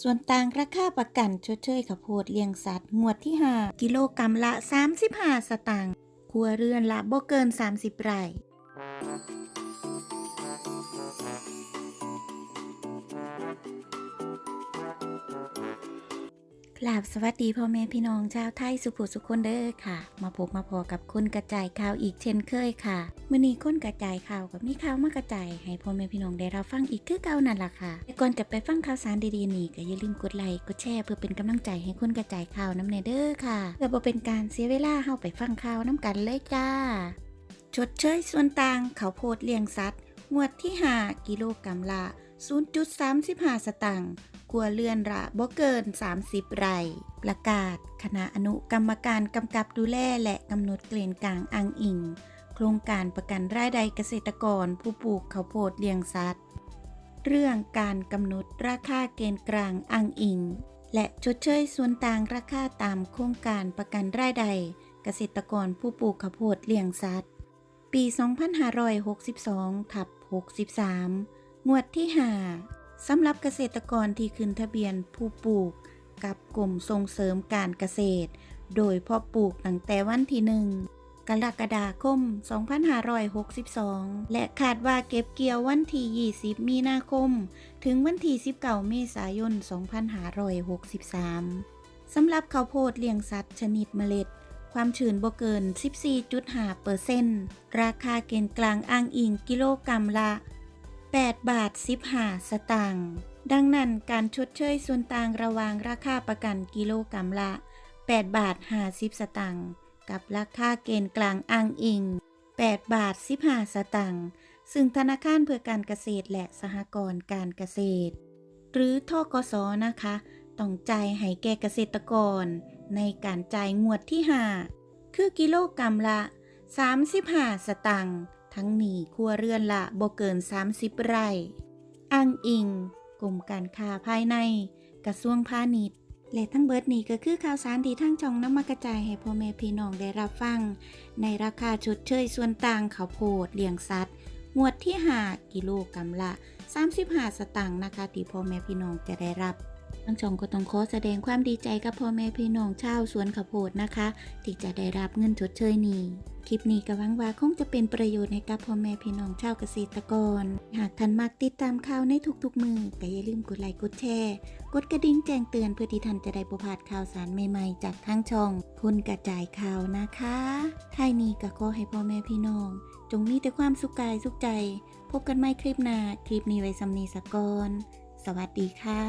ส่วนต่างราคาประกันชดเชยข้าวโพดเลี้ยงสัตว์งวดที่ 5 กิโลกรัมละ 35 สตางค์ครัวเรือนละบ่เกิน 30 ไร่ กราบสวัสดีพ่อแม่พี่น้องชาวไทยสุขุสุขคนเด้อค่ะ มาพบมาพอกับคนกระจายข่าวอีกเช่นเคยค่ะมื่อนี้คนกระจายข่าวกับมีข่าวมากระจายให้พ่อแม่พี่น้องได้รับฟังอีกคือเก่านั่นล่ะค่ะแต่ก่อนจะไปฟังข่าวสารดีๆนี่ก็อย่าลืมกดไลค์กดแชร์เพื่อเป็นกำลังใจให้คนกระจายข่าวน้ำเนเด้อค่ะเพื่อเป็นการเสียเวลาเฮาไปฟังข่าวน้ำกันเลยจ้าชดเชยส่วนต่างเขาโพดเลี้ยงสัตว์งวดที่ 5 กิโลกรัมละ0.35 สตังค์ ครัวเรือนละบ่เกิน 30 ไร่ประกาศ คณะอนุกรรมการกำกับดูแลและกำหนดเกณฑ์กลางอ้างอิง โครงการประกันรายได้เกษตรกรผู้ปลูกข้าวโพดเลี้ยงสัตว์ เรื่องการกำหนดราคาเกณฑ์กลางอ้างอิง และชดเชยส่วนต่างราคาตามโครงการประกันรายได้เกษตรกรผู้ปลูกข้าวโพดเลี้ยงสัตว์ ปี 2562 ทับ 63 งวดที่ 5 สำหรับเกษตรกรที่ขึ้นทะเบียนผู้ปลูกกับกลุ่มส่งเสริมการเกษตร โดยพาะปลูกตั้งแต่วันที่1กรกฎาคม 2562 และคาดว่าเก็บเกี่ยววันที่ 20 มีนาคม ถึงวันที่ 19 เมษายน 2563 สำหรับข้าวโพดเลี้ยงสัตว์ชนิดเมล็ด ความชื้นบ่เกิน 14.5เปอร์เซนราคาเกณฑ์กลางอ้างอิงกิโลกรัมละ 8 บาท 15 สตางค์ ดังนั้นการชดเชยส่วนต่างระหว่างราคาประกันกิโลกรัมละ 8 บาท 50 สตางค์ กับราคาเกณฑ์กลางอ้างอิง 8 บาท 15 สตางค์ ซึ่งธนาคารเพื่อการเกษตรและสหกรณ์การเกษตร หรือทกสนะคะ ต้องจ่ายให้แก่เกษตรกร ในการจ่ายงวดที่ 5 คือกิโลกรัมละ 35 สตังค์ ทั้งนี้ครัวเรือนละบ่เกิน 30 ไร่ อ้างอิง กรมการค้าภายใน กระทรวงพาณิชย์ และทั้งเบิดนี้ก็คือข่าวสารที่ทั้งช่องน้ำมากระจายให้พ่อแม่พี่น้องได้รับฟัง ในราคาชดเชยส่วนต่างข้าวโพดเลี้ยงสัตว์งวดที่ 5 กิโลกรัมละ 35 สตังค์นะคะที่พ่อแม่พี่น้องจะได้รับ ทั้งช่องก็ต้องขอแสดงความดีใจกับพ่อแม่พี่น้องชาวสวนข้าวโพดนะคะ ที่จะได้รับเงินชดเชยนี้คลิปนี้ก็หวังว่าคงจะเป็นประโยชน์ให้กับพ่อแม่พี่น้องชาวเกษตรกร หากท่านมักติดตามข่าวในทุกๆมือก็อย่าลืมกดไลค์กดแชร์ กดกระดิ่งแจ้งเตือนเพื่อที่ท่านจะได้ประพาดข่าวสารใหม่ๆ จากทางช่องคนกระจายข่าวนะคะท้ายนี้ก็ขอให้พ่อแม่พี่น้อง จงมีแต่ความสุขกายสุขใจ พบกันใหม่คลิปหน้าคลิปนี้ไว้สำนีสกอน สวัสดีค่ะ